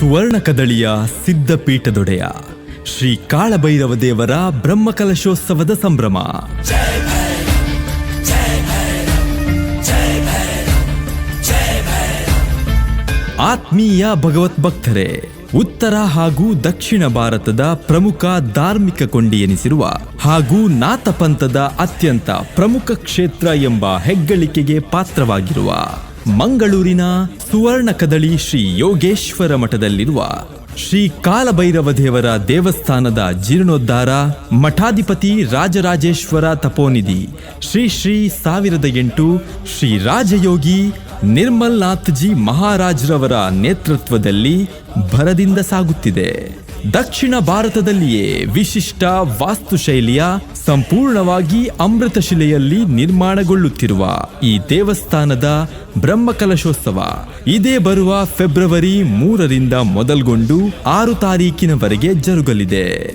ಸುವರ್ಣ ಕದಳಿಯ ಸಿದ್ಧಪೀಠದೊಡೆಯ ಶ್ರೀ ಕಾಳಭೈರವ ದೇವರ ಬ್ರಹ್ಮಕಲಶೋತ್ಸವದ ಸಂಭ್ರಮ. ಆತ್ಮೀಯ ಭಗವತ್ ಭಕ್ತರೇ, ಉತ್ತರ ಹಾಗೂ ದಕ್ಷಿಣ ಭಾರತದ ಪ್ರಮುಖ ಧಾರ್ಮಿಕ ಕೊಂಡಿ ಎನಿಸಿರುವ ಹಾಗೂ ನಾಥಪಂಥದ ಅತ್ಯಂತ ಪ್ರಮುಖ ಕ್ಷೇತ್ರ ಎಂಬ ಹೆಗ್ಗಳಿಕೆಗೆ ಪಾತ್ರವಾಗಿರುವ ಮಂಗಳೂರಿನ ಸುವರ್ಣ ಕದಳಿ ಶ್ರೀ ಯೋಗೇಶ್ವರ ಮಠದಲ್ಲಿರುವ ಶ್ರೀ ಕಾಲಭೈರವ ದೇವರ ದೇವಸ್ಥಾನದ ಜೀರ್ಣೋದ್ಧಾರ ಮಠಾಧಿಪತಿ ರಾಜರಾಜೇಶ್ವರ ತಪೋನಿಧಿ ಶ್ರೀ ಶ್ರೀ ಸಾವಿರದ ಎಂಟು ಶ್ರೀ ರಾಜಯೋಗಿ ನಿರ್ಮಲ್ ನಾಥ್ಜಿ ಮಹಾರಾಜ್ರವರ ನೇತೃತ್ವದಲ್ಲಿ ಭರದಿಂದ ಸಾಗುತ್ತಿದೆ. ದಕ್ಷಿಣ ಭಾರತದಲ್ಲಿಯೇ ವಿಶಿಷ್ಟ ವಾಸ್ತುಶೈಲಿಯ ಸಂಪೂರ್ಣವಾಗಿ ಅಮೃತಶಿಲೆಯಲ್ಲಿ ನಿರ್ಮಾಣಗೊಳ್ಳುತ್ತಿರುವ ಈ ದೇವಸ್ಥಾನದ ಬ್ರಹ್ಮಕಲಶೋತ್ಸವ ಇದೇ ಬರುವ ಫೆಬ್ರವರಿ ಮೂರರಿಂದ ಮೊದಲ್ಗೊಂಡು ಆರು ತಾರೀಕಿನವರೆಗೆ ಜರುಗಲಿದೆ.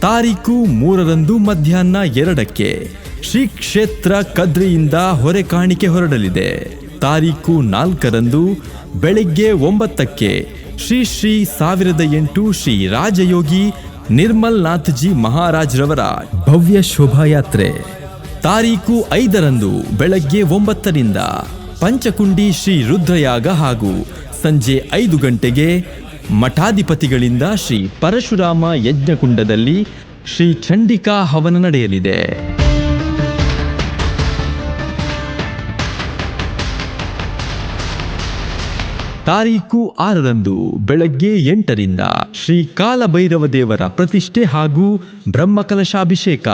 ತಾರೀಕು ಮೂರರಂದು ಮಧ್ಯಾಹ್ನ ಎರಡಕ್ಕೆ ಶ್ರೀ ಕ್ಷೇತ್ರ ಕದ್ರಿಯಿಂದ ಹೊರೆ ಕಾಣಿಕೆ ಹೊರಡಲಿದೆ. ತಾರೀಕು ನಾಲ್ಕರಂದು ಬೆಳಿಗ್ಗೆ ಒಂಬತ್ತಕ್ಕೆ ಶ್ರೀ ಶ್ರೀ ಸಾವಿರದ ಎಂಟು ಶ್ರೀ ರಾಜಯೋಗಿ ನಿರ್ಮಲ್ ನಾಥ್ಜಿ ಮಹಾರಾಜ್ರವರ ಭವ್ಯ ಶೋಭಾಯಾತ್ರೆ. ತಾರೀಕು ಐದರಂದು ಬೆಳಗ್ಗೆ ಒಂಬತ್ತರಿಂದ ಪಂಚಕುಂಡಿ ಶ್ರೀ ರುದ್ರಯಾಗ ಹಾಗೂ ಸಂಜೆ ಐದು ಗಂಟೆಗೆ ಮಠಾಧಿಪತಿಗಳಿಂದ ಶ್ರೀ ಪರಶುರಾಮ ಯಜ್ಞಕುಂಡದಲ್ಲಿ ಶ್ರೀ ಚಂಡಿಕಾ ಹವನ ನಡೆಯಲಿದೆ. ತಾರೀಕು ಆರರಂದು ಬೆಳಗ್ಗೆ ಎಂಟರಿಂದ ಶ್ರೀ ಕಾಲಭೈರವ ದೇವರ ಪ್ರತಿಷ್ಠೆ ಹಾಗೂ ಬ್ರಹ್ಮಕಲಶಾಭಿಷೇಕ.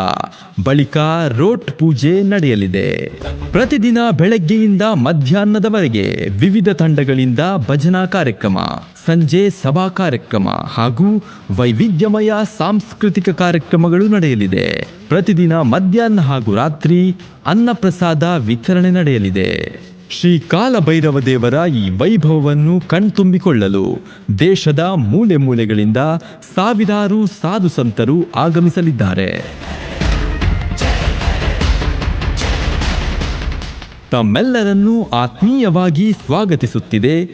ಬಳಿಕ ರೋಟ್ ಪೂಜೆ ನಡೆಯಲಿದೆ. ಪ್ರತಿದಿನ ಬೆಳಗ್ಗೆಯಿಂದ ಮಧ್ಯಾಹ್ನದವರೆಗೆ ವಿವಿಧ ತಂಡಗಳಿಂದ ಭಜನಾ ಕಾರ್ಯಕ್ರಮ, ಸಂಜೆ ಸಭಾ ಕಾರ್ಯಕ್ರಮ ಹಾಗೂ ವೈವಿಧ್ಯಮಯ ಸಾಂಸ್ಕೃತಿಕ ಕಾರ್ಯಕ್ರಮಗಳು ನಡೆಯಲಿದೆ. ಪ್ರತಿದಿನ ಮಧ್ಯಾಹ್ನ ಹಾಗೂ ರಾತ್ರಿ ಅನ್ನಪ್ರಸಾದ ವಿತರಣೆ ನಡೆಯಲಿದೆ. ಶ್ರೀ ಕಾಲಭೈರವ ದೇವರ ಈ ವೈಭವವನ್ನು ಕಣ್ತುಂಬಿಕೊಳ್ಳಲು ದೇಶದ ಮೂಲೆ ಮೂಲೆಗಳಿಂದ ಸಾವಿರಾರು ಸಾಧು ಸಂತರು ಆಗಮಿಸಲಿದ್ದಾರೆ. ತಮ್ಮೆಲ್ಲರನ್ನು ಆತ್ಮೀಯವಾಗಿ ಸ್ವಾಗತಿಸುತ್ತಿದೆ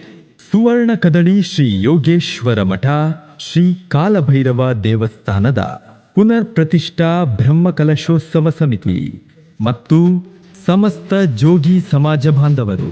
ಸುವರ್ಣ ಕದಳಿ ಶ್ರೀ ಯೋಗೇಶ್ವರ ಮಠ, ಶ್ರೀ ಕಾಲಭೈರವ ದೇವಸ್ಥಾನದ ಪುನರ್ ಪ್ರತಿಷ್ಠಾ ಬ್ರಹ್ಮಕಲಶೋತ್ಸವ ಸಮಿತಿ. ಮತ್ತು ಸಮಸ್ತ ಜೋಗಿ ಸಮಾಜ ಬಾಂಧವರು.